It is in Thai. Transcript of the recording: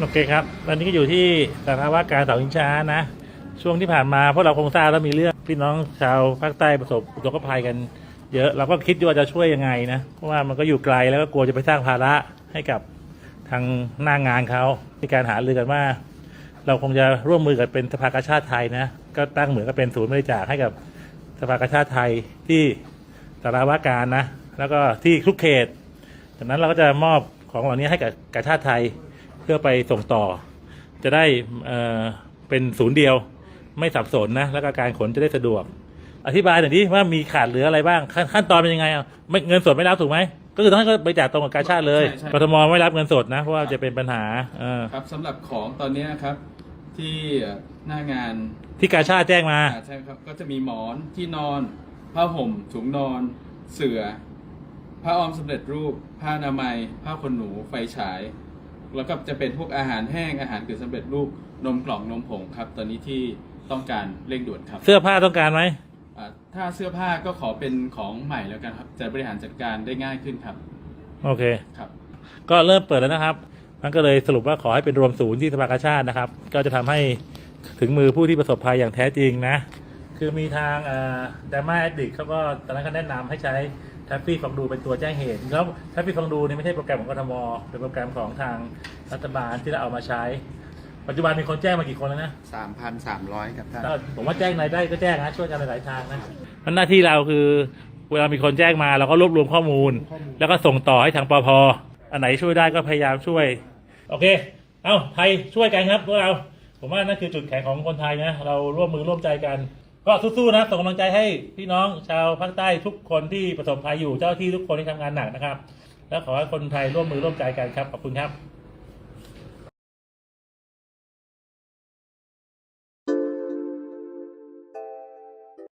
โอเคครับตอนนี้ก็อยู่ที่สภาวะการเสาชิงช้านะ ช่วงที่ผ่านมาพวกเราคงทราบแล้วมีเรื่องพี่น้องชาวภาคใต้ประสบอุทกภัยกัน เยอะเราก็คิดว่าจะช่วยยังไงนะเพราะว่ามันก็อยู่ไกลแล้วก็กลัวจะไปสร้างภาระให้กับทางหน้างานเขามีการหารือกันว่า เราคงจะร่วมมือกับเป็นสภากาชาติไทยนะ ก็ตั้งเหมือนกับเป็นศูนย์บริจาคให้กับสภากาชาติไทยที่สารวาการนะ แล้วก็ที่ทุกเขตจากนั้นเราก็จะมอบของเหล่านี้ให้กับกาชาติไทย พื่อไปส่งต่อ จะได้เอ่อเป็นศูนย์เดียว ไม่สับสนนะ แล้วก็การขนจะได้สะดวก อธิบายหน่อยดิว่ามีขาดเหลืออะไรบ้าง ขั้นขั้นตอนเป็นยังไงอะไม่เงินสดไม่รับถูกไหมก็คือต้องให้เขาบริจาคตรงกับกาชาติเลยใช่ใช่กทมไม่รับเงินสดนะ เพราะว่าจะเป็นปัญหาเออครับสำหรับของตอนนี้นะครับที่หน้างานที่กาชาติแจ้งมาอ่าใช่ครับก็จะมีหมอนที่นอนผ้าห่มถุงนอน เสื่อผ้าอ้อมสำเร็จรูป ผ้าอนามัย ผ้าขนหนูไฟฉาย แล้วก็จะเป็นพวกอาหารแห้งอาหารกึ่งสำเร็จรูปนมกล่องนมผงครับ ตอนนี้ที่ต้องการเร่งด่วนครับเสื้อผ้าต้องการไหมอ่าถ้าเสื้อผ้าก็ขอเป็นของใหม่แล้วกันครับ จะบริหารจัดการได้ง่ายขึ้นครับโอเค ครับ ก็เริ่มเปิดแล้วนะครับมันก็เลยสรุปว่าขอให้เป็นรวมศูนย์ที่สภากาชาตินะครับ ก็จะทำให้ถึงมือผู้ที่ประสบภัยอย่างแท้จริงนะ คือมีทางดามาแอดดิกเขาก็ตอนนั้นเขาแนะนำให้ใช้ แทฟฟี่ฟังดูเป็นตัวแจ้งเหตุแล้วแทฟฟี่ฟังดูนี่ไม่ใช่โปรแกรมของกทมเป็นโปรแกรมของทางรัฐบาลที่เราเอามาใช้ ปัจจุบันมีคนแจ้งมากี่คนแล้วนะสามพันสามร้อยครับท่านก็ผมว่าแจ้งไหนได้ก็แจ้งนะช่วยกันหลายๆทางนะมันหน้าที่เราคือ เวลามีคนแจ้งมาเราก็รวบรวมข้อมูล แล้วก็ส่งต่อให้ทางปพอันไหนช่วยได้ก็พยายามช่วย โอเค เอาไทยช่วยกันครับพวกเรา ผมว่านั่นคือจุดแข็งของคนไทยนะเราร่วมมือร่วมใจกัน ก็สู้ๆนะส่งกำลังใจให้พี่น้องชาวภาคใต้ทุกคนที่ประสบภัยอยู่เจ้าหน้าที่ทุกคนที่ทำงานหนักนะครับ แล้วขอให้คนไทยร่วมมือร่วมใจกันครับขอบคุณครับ